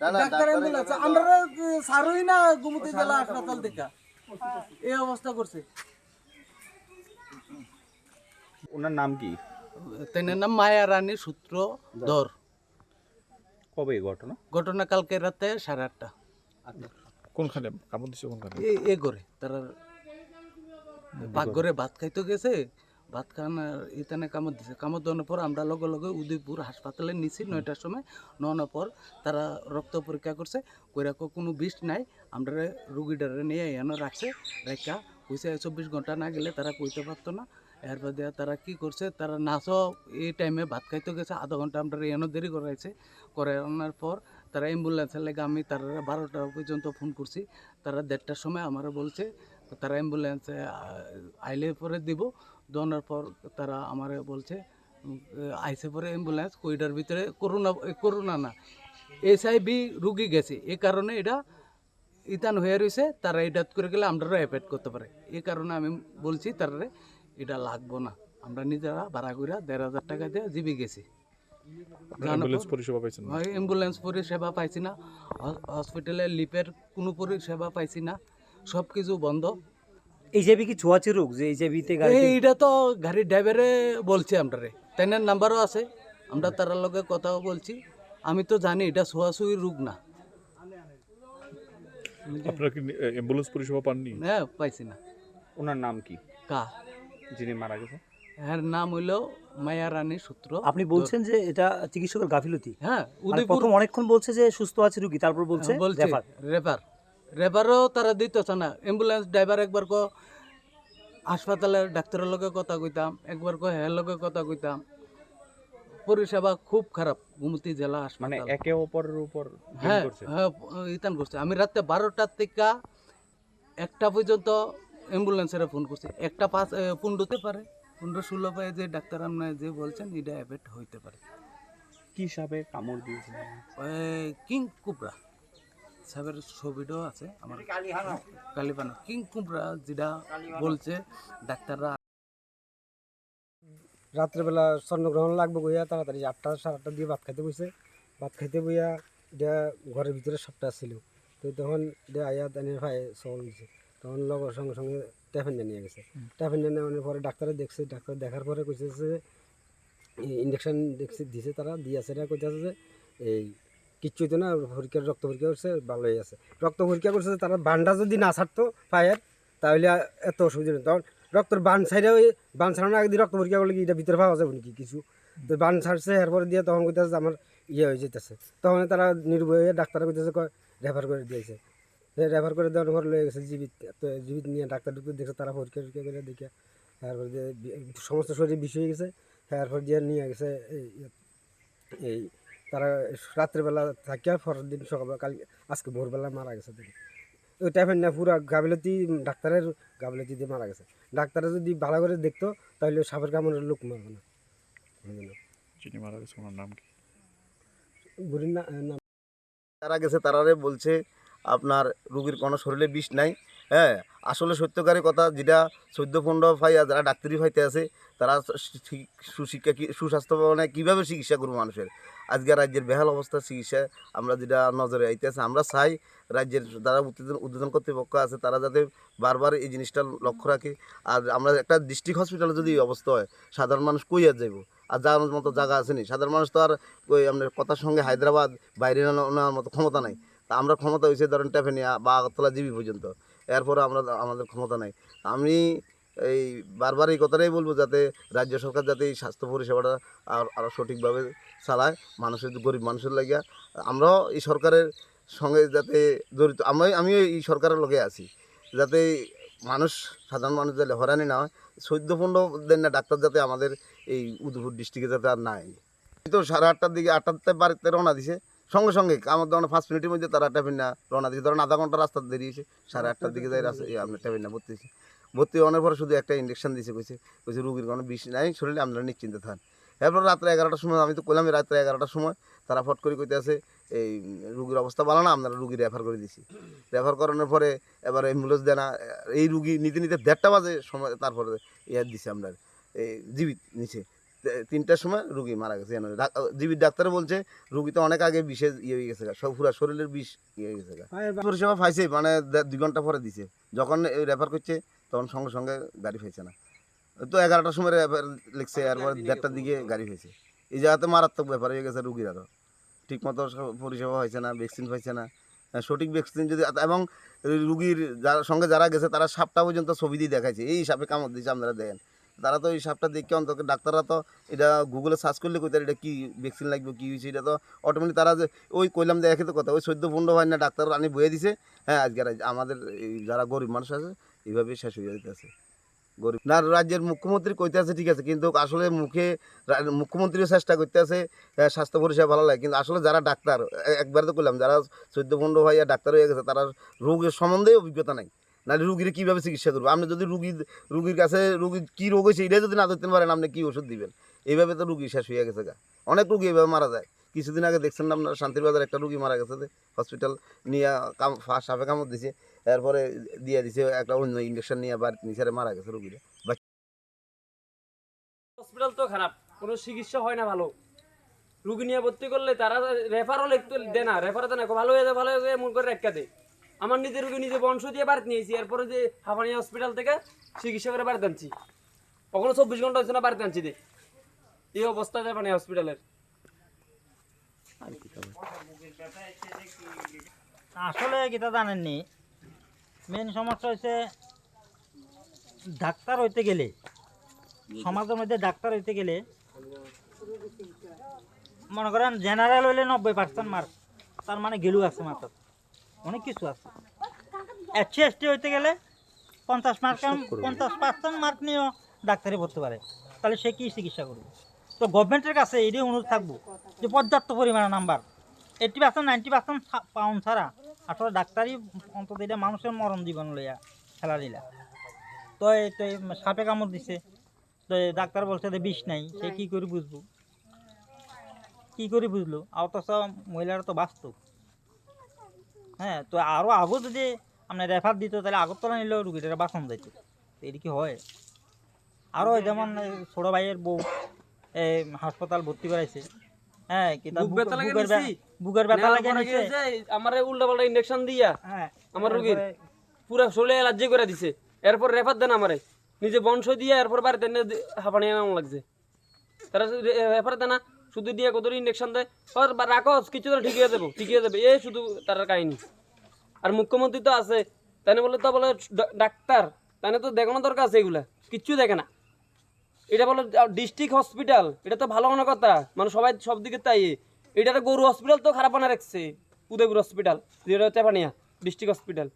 Doctor ambulance আমরা সারই না গুমতি জেলা হাসপাতাল থেকে এই অবস্থা করছে। ওনার নাম কি? তেনের নাম মায়া রানী সূত্র ধর। কবে ঘটনা? ঘটনা কালকে রাতে সাড়ে আটটা। কোনখানে? কামড় দিছে কোনখানে? এ করে তারা পাকঘরে ভাত খাইতে গেছে ভাত খানার ইতানে কামড় দিছে। কামড় দেওয়ার পর আমরা লগে লগে উদয়পুর হাসপাতালে নিছি। নয়টার সময় নেওয়ানোর পর তারা রক্ত পরীক্ষা করছে। কইরাকো কোনো বিষ নাই। আমরা রুগীটারে নিয়ে এনে রাখছে। রেখা কইছে চব্বিশ ঘণ্টা না গেলে তারা কইতে পারতো না। এর বাদে তারা কি করছে, তারা নাচও এই টাইমে ভাত খাইতে গেছে। আধা ঘণ্টা আমরা এনে দেরি করাইছে। করানোর পর তারা অ্যাম্বুলেন্সের লেগে আমি তারা বারোটা পর্যন্ত ফোন করছি। তারা দেড়টার সময় আমার বলছে, তারা অ্যাম্বুলেন্সে আইলে পরে দিব। দেওয়ার পর তারা আমার বলছে আইসে পরে অ্যাম্বুলেন্স কইটার ভিতরে করোনা করোনা না এস আই বি রুগী গেছে। এই কারণে এটা ইতান হয়ে রয়েছে তারা এটা করে গেলে আমরা অ্যাপেড করতে পারে। এই কারণে আমি বলছি তারা এটা লাগবো না। আমরা নিজেরা ভাড়া করে দেড় হাজার টাকা দিয়ে জিবি গেছি। অ্যাম্বুলেন্স পরিষেবা পাইছি না। হসপিটালে লিপের কোনো পরিষেবা পাইছি না। সব কিছু বন্ধ। এইচআইভি কি ছোঁয়াচে রোগ? যে এইচআইভিতে গাড়ি এইটা তো গাড়ির ড্রাইভারে বলছে আমরা রে তাইনার নাম্বারও আছে। আমরা তার লগে কথাও বলছি। আমি তো জানি এটা ছোঁয়াছুঁই রোগ না। আপনারা কি অ্যাম্বুলেন্স পরিষেবা পাননি? হ্যাঁ পাইছি না। ওনার নাম কি? কা? যিনি মারা গেছে এর নাম হইল মায়া রানী সূত্র। আপনি বলছেন যে এটা চিকিৎসকের গাফিলতি। হ্যাঁ উদয়পুর প্রথম অনেকক্ষণ বলছে যে সুস্থ আছে রুগী তারপর বলছে বলছে রেফার রেফারও তারা দিতেছে না। অ্যাম্বুলেন্স ড্রাইভার একবার কো হাসপাতালের ডাক্তারের লগে কথা কইতাম একবার কো হের লগে কথা কইতাম। পরিষেবা খুব খারাপ গুমতি জেলা মানে একে অপরের উপর হ্যাঁ হ্যাঁ ইতান করছে। আমি রাতে বারোটার থেকে একটা পর্যন্ত অ্যাম্বুলেন্সের ফোন করছি। একটা পাঁচ পনেরোতে পারে। পনেরো ষোলো পায়ে যে ডাক্তার আপনার যে বলছেন এটা এফেক্ট হইতে পারে। কি সাপে কামড় দিয়েছে কিং কুবরা। সাহেবের ছবিটাও আছে আমার। কালিপানা। কিং কুবরা যেটা বলছে ডাক্তাররা রাত্রেবেলা স্বর্ণগ্রহণ লাগবে বইয়া তাড়াতাড়ি আটটা সাড়ে আটটা দিয়ে ভাত খাইতে বসে ভাত খাইতে বইয়া এটা ঘরের ভিতরে সবটা ছিল। তো তখন এটা আয়া দানি ভাই দিছে তখন লগর সঙ্গে সঙ্গে ট্যাফেন্ডা নিয়ে গেছে। ট্যাফেন্ডা নেওয়ার পরে ডাক্তারে দেখছে ডাক্তার দেখার পরে কইছে যে ইঞ্জেকশন দেখছে দিছে তারা দিয়ে আছে কইতেছে যে এই কিচ্ছু হইতো না পরীক্ষার রক্ত পরীক্ষা করছে ভালো হয়ে আছে। রক্ত পরীক্ষা করছে তারা বানটা যদি না ছাড়তো পায়ের তাহলে এত অসুবিধা নেই। তখন রক্তর বান ছাইড়ে ওই বান ছাড়ানোর আগে রক্ত পরীক্ষা করলে কি এটা ভিতরে পাওয়া যাবে নাকি কিছু? তো বান ছাড়ছে, এরপরে দিয়ে তখন কইতেছে আমার ইয়ে হয়ে যেতেছে তখন তারা নির্ভয় ডাক্তার কইতেছে রেফার করে দিয়েছে। রেফার করে দেওয়ার পর লয়ে গেছে জীবিত তো জীবিত নিয়ে ডাক্তার ডুক্তার দেখছে তারা পরীক্ষা টরীক্ষা করে দেখে, তারপরে সমস্ত শরীর বিষ হয়ে গেছে, তারপর দিয়ে নিয়ে গেছে এই তারা রাত্রেবেলা থাকিয়া পরের দিন সকালবেলা কাল আজকে ভোরবেলা মারা গেছে দেখি। ওই টাইপের না পুরা গাফিলতি ডাক্তারের গাফিলতি দিয়ে মারা গেছে। ডাক্তারে যদি ভালো করে দেখতো তাহলে সাপের কামড়ের লোক মারবে না? যিনি মারা গেছে ওনার নাম কি? বুড়ির না না যারা গেছে তারারে বলছে আপনার রুগীর কোনো শরীরে বিষ নাই হ্যাঁ আসলে সত্যকারী কথা যেটা চোদ্দ, পনেরো ফাইয়া যারা ডাক্তারি ফাইতে আছে, তারা সুশিক্ষা সুস্বাস্থ্য ভবনে কীভাবে চিকিৎসা করব মানুষের? আজকে রাজ্যের বেহাল অবস্থা চিকিৎসা, আমরা যেটা নজরে আইতেছে, আমরা চাই রাজ্যের যারা উদ্বোধন উদ্বোধন কর্তৃপক্ষ আছে, তারা যাতে বারবার এই জিনিসটা লক্ষ্য রাখে। আর আমরা একটা ডিস্ট্রিক্ট হসপিটালে যদি এই অবস্থা হয়, সাধারণ মানুষ কই আর যাইব? আর যাওয়ার মতো জায়গা আছে নি সাধারণ মানুষ তো আর ওই আপনার কথার সঙ্গে হায়দ্রাবাদ বাইরে নেওয়ার মতো ক্ষমতা নাই। তা আমরা ক্ষমতা হয়েছে ধরেন টেফেনিয়া বা আগরতলা জিবি পর্যন্ত। এরপরে আমরা আমাদের ক্ষমতা নাই। আমি এই বারবার এই কথাটাই বলব যাতে রাজ্য সরকার যাতে এই স্বাস্থ্য পরিষেবাটা আর আরও সঠিকভাবে চালায়, মানুষের গরিব মানুষের লাগিয়া। আমরাও এই সরকারের সঙ্গে যাতে জড়িত, আমি, আমিও এই সরকারের লগে আছি। যাতে মানুষ, সাধারণ মানুষ যাতে হরানি না হয় চোদ্দ পনেরো দিন না ডাক্তার যাতে আমাদের এই উদয়পুর ডিস্ট্রিক্টে যাতে আর নাই। তো সাড়ে আটটার দিকে, আটটাতে বাড়িতে রওনা দিছে। সঙ্গে সঙ্গে আমার ধরেন পাঁচ মিনিটের মধ্যে তারা টেবিনা রওনা দিয়েছে। ধরেন আধা ঘণ্টা রাস্তা দেরিয়েছে সাড়ে আটটার দিকে যাই রাস্তা আপনার টেবিনা ভর্তি হয়েছে। ভর্তি হওয়ার পরে শুধু একটা ইঞ্জেকশন দিয়েছে কইছে কইছে রুগীর কোনো বিষ নাই শরীরে আপনারা নিশ্চিন্ত থাকেন এরপর রাত্রে এগারোটার সময় আমি তো কইলাম রাত্রে এগারোটার সময় তারা ফট করে কইতে আছে এই রুগীর অবস্থা ভালো না আপনারা রুগী রেফার করে দিছি। রেফার করানোর পরে এবার অ্যাম্বুলেন্স দেয় না এই রুগী নিতে নিতে দেড়টা বাজে সময় তারপরে ইয়ে দিছে আমরা এই জীবিত নিচে। তিনটার সময় রুগী মারা গেছে। জানুয়ারি জিবি ডাক্তার বলছে রুগী তো অনেক আগে বিষে ইয়ে হয়ে গেছে সব পুরা শরীরের বিষ ইয়ে হয়ে গেছে গা। পরিষেবা পাইছে মানে দুই ঘণ্টা পরে দিছে। যখন রেফার করছে তখন সঙ্গে সঙ্গে গাড়ি পাইছে না। তো এগারোটার সময় রেফার লিখছে এরপর দেড়টার দিকে গাড়ি হয়েছে এই জায়গাতে মারাত্মক ব্যাপার হয়ে গেছে রুগীর আরও ঠিকমতো পরিষেবা হয়েছে না ভ্যাকসিন পাইছে না। সঠিক ভ্যাকসিন যদি এবং রুগীর যার সঙ্গে যারা গেছে তারা সাপটা পর্যন্ত ছবি দিয়ে দেখাইছে। এই সাপে কামড় দিয়েছে আপনারা দেখেন। তারা তো এই সাপটা দেখে অন্তত ডাক্তাররা তো এটা গুগলে সার্চ করলে কইতার এটা কী ভ্যাকসিন লাগবে, কী হয়েছে এটা তো অটোমেটিক তারা যে ওই কইলাম দেখে তো কথা, ওই চোদ্দ পনেরো হয় না ডাক্তার আনি বয়ে দিছে। হ্যাঁ আজকে আর আমাদের এই যারা গরিব মানুষ আছে এইভাবে শেষ হয়ে যেতেছে গরিব না, রাজ্যের মুখ্যমন্ত্রী কইতে আছে ঠিক আছে, কিন্তু আসলে মুখে মুখ্যমন্ত্রীও চেষ্টা করতে আছে স্বাস্থ্য পরিষেবা ভালো লাগে, কিন্তু আসলে যারা ডাক্তার একবার তো করলাম যারা চোদ্দ পনেরো ভাইয়া ডাক্তার হয়ে গেছে, তারা রোগের সম্বন্ধে অভিজ্ঞতা নাই। নাহলে রুগীর কীভাবে চিকিৎসা করব? আপনি যদি রুগী, রুগীর কাছে রুগী কী রোগ হয়েছে এটাই যদি না ধরতে পারেন, আপনি কী ওষুধ দিবেন? এইভাবে তো রুগী শেষ হয়ে গেছে গা। অনেক রুগী এইভাবে মারা যায়। কিছুদিন আগে দেখছেন না আপনার, শান্তির বাজার একটা রুগী মারা গেছে হসপিটাল নিয়ে কাম সাপে কামড় দিছে, এরপরে দিয়ে দিছে একটা অন্য ইঞ্জেকশন নিয়ে বাড়িতে নিচে মারা গেছে রুগীরা হসপিটাল তো খারাপ, কোনো চিকিৎসা হয় না ভালো। রুগী নিয়ে ভর্তি করলে তারা রেফারও লিখতে দেয় না রেফারও দেয় না ভালো হয়ে যায়, ভালো হয়ে যায়, এমন করে রেখা দেয়। আমার নিজের রুগী নিজে বংশ দিয়ে বাড়িতে নিয়েছি এরপরে যে হাফানি হসপিটাল থেকে চিকিৎসা করে বাড়িতে আনছি। কখনো চব্বিশ ঘণ্টা হচ্ছে না বাড়িতে আনছি দে এই অবস্থা যায় মানে হসপিটালের আসলে কিতা জানেননি। মেন সমস্যা হচ্ছে ডাক্তার হইতে গেলে সমাজের মধ্যে ডাক্তার হইতে গেলে মনে করেন জেনারেল হইলে নব্বই পার্সেন্ট মার্ক তার মানে গেলু আছে মাত্র। অনেক কিছু আছে। এসসি এসটি হইতে গেলে পঞ্চাশ মার্ক পঞ্চাশ পার্সেন্ট মার্ক নিয়েও ডাক্তারি পড়তে পারে। তাহলে সে কি চিকিৎসা করবে? তো গভর্নমেন্টের কাছে এটাই অনুরোধ থাকব যে পর্যাপ্ত পরিমাণে number eighty percent ninety percent pound ছাড়া আসলে ডাক্তারই অন্তত এটা মানুষের মরণ জীবন লইয়া খেলা দিলা। তো এই তো সাপে কামড় দিছে। তো ডাক্তার বলছে যে বিষ নাই সে কি করে বুঝব? কি করে বুঝলো? অথচ মহিলারা তো বাস্তব। হ্যাঁ তো আরও আগো যদি আপনার রেফার দিত তাহলে আগরতলা নিলেও রুগীটা বাঁচানো যাইত। এটা কি হয়? আরও যেমন এই ছোট ভাইয়ের বউ এই হাসপাতাল ভর্তি করাইছে। হ্যাঁ বুকের ব্যথা লাগে আমার উল্টা পাল্টা ইঞ্জেকশন দিয়া হ্যাঁ আমার রুগীর পুরো শরীরে অ্যালার্জি করে দিছে। এরপর রেফার দেন আমারে। নিজে বংশ দিয়ে এরপর বাড়িতে হাঁপানি লাগছে। তারা রেফার দেয় না শুধু দিয়ে কত ইঞ্জেকশন দেয়? আর বা রাখো কিছু তো ঠিক হয়ে যাব ঠিক হয়ে যাবে। এই শুধু তার কাহিনী। আর মুখ্যমন্ত্রী তো আছে তাই বলে তো বলে ডাক্তার তাই তো দেখানো দরকার আছে এগুলা। কিচ্ছু দেখে না। এটা বলে ডিস্ট্রিক্ট হসপিটাল এটা তো ভালো মনে কথা। মানে সবাই সব দিকে তাই। এটা গরু হসপিটাল তো খারাপ বানা রাখছে। উদয়পুর হসপিটাল যেটা হচ্ছে ডিস্ট্রিক্ট হসপিটাল